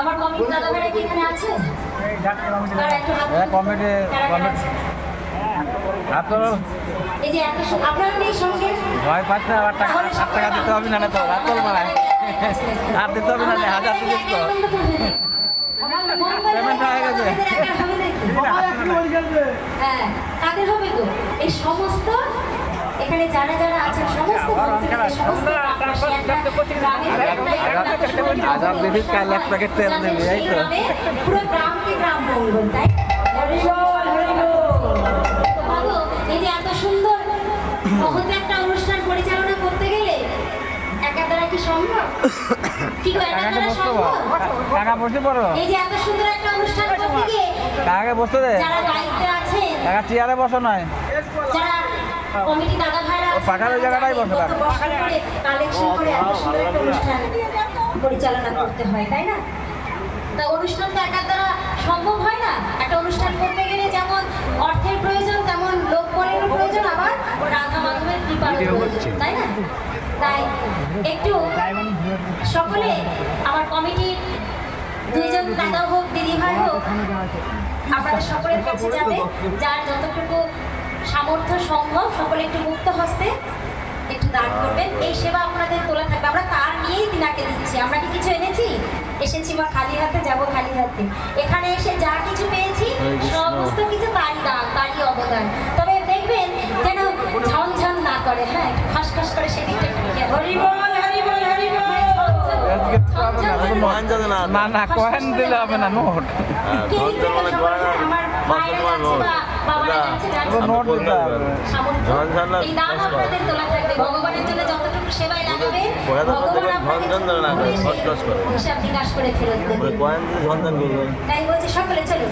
আমার কমিটি দাদা আছে? হ্যাঁ, ভয় পাচ্ছে আবার টাকা সাত টাকা দিতে হবে না তো? রাত আর দিতে হবে না হাজার তো হয়ে গেছে। সমস্ত এখানে যারা যারা আছেন সমস্ত ভক্তদের সমস্ত পুরো গ্রামকে গ্রাম বলবেন তাই? এই যে এত সুন্দর মহৎ একটা অনুষ্ঠান পরিচালনা করতে গেলে একা দ্বারা কি সম্ভব? কি একা দ্বারা বসতে সম্ভব? বল কাকা বসে এই যে এত সুন্দর একটা অনুষ্ঠান করতে গিয়ে কাকাকে বসতে দে। যারা দায়িত্বে আছেন কাকা চেয়ারে বসো নয় যারা কমিটি দাদা ভাইরা জায়গাটাই বসে থাক। কালেকশন করে এত সুন্দর একটা অনুষ্ঠান পরিচালনা করতে হয় তাই না? তা অনুষ্ঠান তো একার দ্বারা সম্ভব হয় না। একটা অনুষ্ঠান করতে গেলে যেমন অর্থের প্রয়োজন তেমন লোক বলেরও প্রয়োজন আবার রাধা মাধবের কৃপার প্রয়োজন তাই না? তাই একটু সকলে আমার কমিটির দুইজন দাদা হোক দিদি ভাই হোক আপনাদের সকলের কাছে যাবে যার যতটুকু সামর্থ্য সম্ভব সকলে একটু মুক্ত হস্তে একটু দান করবেন। এই সেবা আপনাদের তোলা থাকবে। আমরা তার নিয়েই তিনাকে দিচ্ছি। আমরা কি কিছু এনেছি? এসেছি বা খালি হাতে যাব খালি হাতে। এখানে এসে যা কিছু পেয়েছি সমস্ত কিছু তারই দান তারই অবদান। তবে দেখবেন যেন ঝনঝন না করে হ্যাঁ একটু খসখস করে সেদিকটা একটু খেয়াল হরি বল হরি বল হরি বল। আজকে তো হবে না, করে না। কয়েন দিলে হবে না নোট হ্যাঁ, আমার মাসে মায়েরা তোমার যাচ্ছে নোট। বা বাবারা এটা যাচ্ছে যাচ্ছে। তো নোট দিতে হবে সামর্থ্য। ধন ঝান্ডা এই দান কষ্ট। আপনাদের তোলা থাকবে ভগবানের জন্য যতটুকু সেবায় লাগাবে পয়সা তো ভগবান দেবেন, আপনাদের ধন ঝান্ডা না করে, কয়েন দিয়ে সন্ধান করবেন তাই বলছি সকলে চলুন